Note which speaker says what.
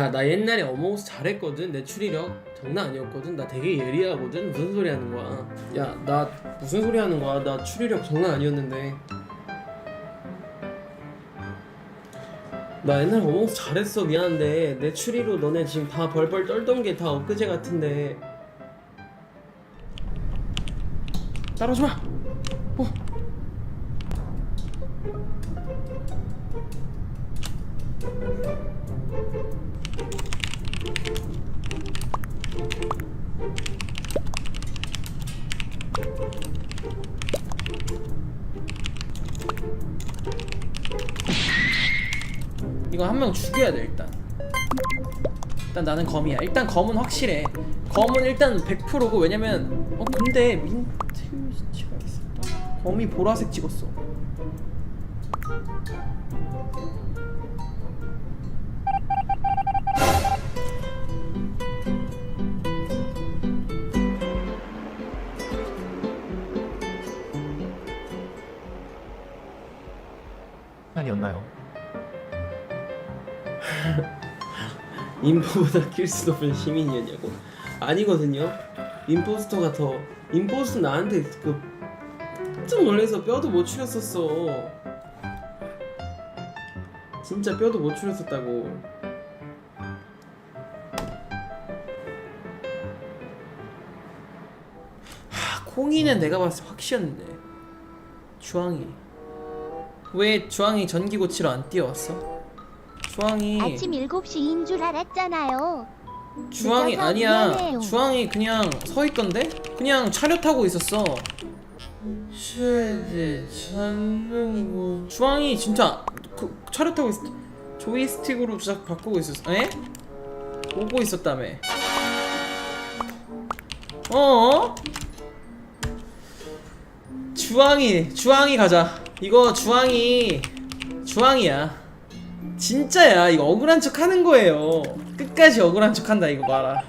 Speaker 1: 야, 나 옛날에 어몽어스 잘했거든. 내 추리력 장난 아니었거든. 나 되게 예리하거든. 무슨 소리 하는 거야? 야, 나 무슨 소리 하는 거야? 나 추리력 장난 아니었는데. 나 옛날에 어몽어스 잘했어. 미안한데 내 추리로 너네 지금 다 벌벌 떨던 게 다 엊그제 같은데. 따라오지 마. 어. 이거 한 명 죽여야 돼 일단. 일단 나는 검이야. 일단 검은 확실해. 검은 일단 100%고 왜냐면 어 근데 민트 시체가 있어. 검이 보라색 찍었어.
Speaker 2: 아니었나요?
Speaker 1: 인포보다 킬수 높은 시민이었냐고? 아니거든요. 임포스터가 더 임포스터 나한테 그 깜짝 놀라서 뼈도 못 추렸었어. 진짜 뼈도 못 추렸었다고. 하, 콩이는 내가 봤을 때 확실했는데 주황이 왜 주황이 전기 고치러 안 뛰어왔어? 주황이
Speaker 3: 아침 7시인 줄 알았잖아요.
Speaker 1: 주황이
Speaker 3: 늦어서
Speaker 1: 아니야.
Speaker 3: 미안해요.
Speaker 1: 주황이 그냥 서 있던데? 그냥 차려 타고 있었어. 쉐드 전능고 주황이 진짜 그 차려 타고 있었. 조이스틱으로 쫙 바꾸고 있었어. 에? 오고 있었다며. 어? 주황이 주황이 가자. 이거 주황이 주황이야. 진짜야. 이거 억울한 척 하는 거예요. 끝까지 억울한 척 한다 이거 봐라